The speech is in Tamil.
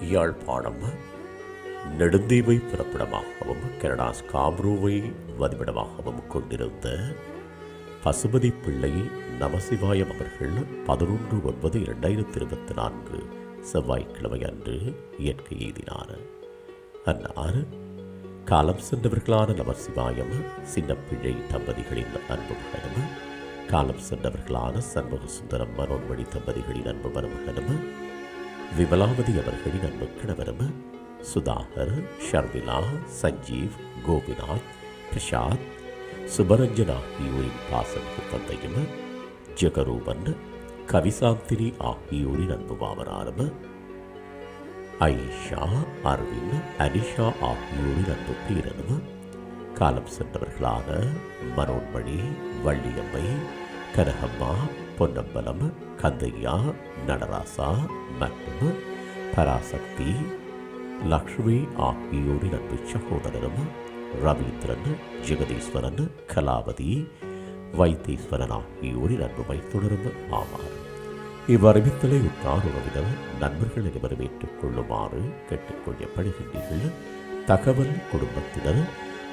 யாழ்ப்பாணம் நெடுந்தீவை பிறப்பிடமாகவும் கனடா ஸ்காப்ரோவை வதிவிடமாகவும் கொண்டிருந்த பசுபதி பிள்ளை நமசிவாயம் அவர்கள் பதினொன்று ஒன்பது இரண்டாயிரத்தி இருபத்தி நான்கு செவ்வாய்க்கிழமை அன்று இயற்கை எய்தினார். அன்னார் காலம் சென்றவர்களான நமசிவாயம் சின்னப்பிள்ளை தம்பதிகளின் அன்பு மகனும் காலம் சென்றவர்களான சண்முக சுந்தரம் மனோன்மணி தம்பதிகளின் அன்பு மருமகனும் விமலாவதி அவர்களின் அன்பு கணவரும் சுதாகர் ஷர்மிளா சஞ்சீவ் கோபிநாத் பிரசாத் சுபரஞ்சன் ஆகியோரின் பாசமிகு தந்தையும் ஜெகரூபன் கவிசாந்தினி ஆகியோரின் அன்பு மாமனாரும் ஐஷா அரவிந்த் அனிஷா ஆகியோரின் அன்பு பேரனும் காலம் சென்றவர்களான மனோன்மணி வள்ளியம்மை கனகம்மா பொன்னம்பலம் கந்தையா நடராசா மற்றும் பராசக்தி லக்ஷ்மி ஆகியோரின் அன்பு சகோதரரும் ரவீந்திரன் ஜெகதீஸ்வரன் கலாவதி வைத்தீஸ்வரன் ஆகியோரின் அன்பு மைத்துணரும் ஆவார். இவ்வறிவித்தலை உற்றார் உறவினர் நண்பர்கள் அனைவரும் ஏற்றுக்கொள்ளுமாறு கேட்டுக்கொள்ளப்படுகின்றீர்கள். தகவல் குடும்பத்தினர்